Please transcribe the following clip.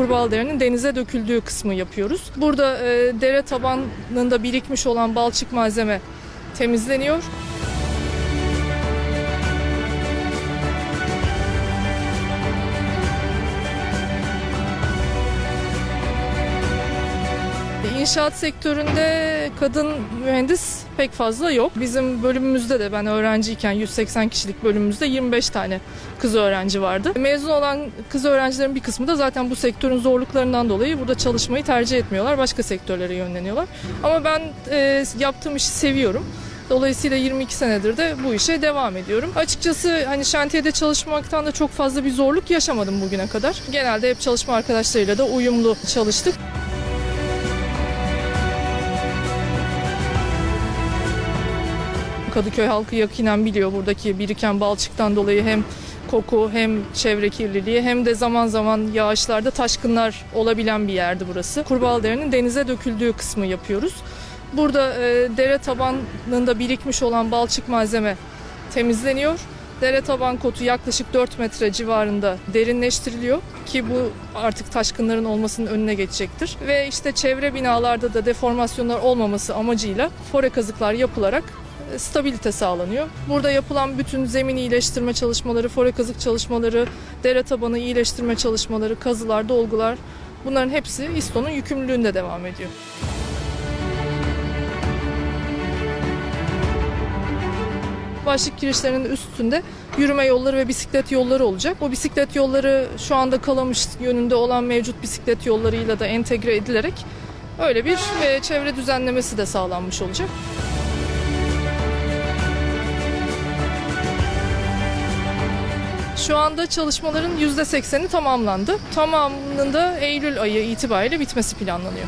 Kurbağalıdere'nin denize döküldüğü kısmı yapıyoruz. Burada e, dere tabanında birikmiş olan balçık malzeme temizleniyor. İnşaat sektöründe kadın mühendis pek fazla yok. Bizim bölümümüzde de ben öğrenciyken 180 kişilik bölümümüzde 25 tane kız öğrenci vardı. Mezun olan kız öğrencilerin bir kısmı da zaten bu sektörün zorluklarından dolayı burada çalışmayı tercih etmiyorlar. Başka sektörlere yönleniyorlar. Ama ben e, yaptığım işi seviyorum. Dolayısıyla 22 senedir de bu işe devam ediyorum. Açıkçası hani şantiyede çalışmaktan da çok fazla bir zorluk yaşamadım bugüne kadar. Genelde hep çalışma arkadaşlarıyla da uyumlu çalıştık. Kadıköy halkı yakinen biliyor buradaki biriken balçıktan dolayı hem koku hem çevre kirliliği hem de zaman zaman yağışlarda taşkınlar olabilen bir yerdi burası. Kurbağalıdere'nin denize döküldüğü kısmı yapıyoruz. Burada e, dere tabanında birikmiş olan balçık malzeme temizleniyor. Dere taban kotu yaklaşık 4 metre civarında derinleştiriliyor ki bu artık taşkınların olmasının önüne geçecektir. Ve işte çevre binalarda da deformasyonlar olmaması amacıyla fore kazıklar yapılarak stabilite sağlanıyor. Burada yapılan bütün zemin iyileştirme çalışmaları, fore kazık çalışmaları, dere tabanı iyileştirme çalışmaları, kazılar, dolgular bunların hepsi İSTO'nun yükümlülüğünde devam ediyor. Başlık girişlerinin üstünde yürüme yolları ve bisiklet yolları olacak. O bisiklet yolları şu anda Kalamış yönünde olan mevcut bisiklet yollarıyla da entegre edilerek öyle bir e, çevre düzenlemesi de sağlanmış olacak. Şu anda çalışmaların %80'i tamamlandı. Tamamının da Eylül ayı itibariyle bitmesi planlanıyor.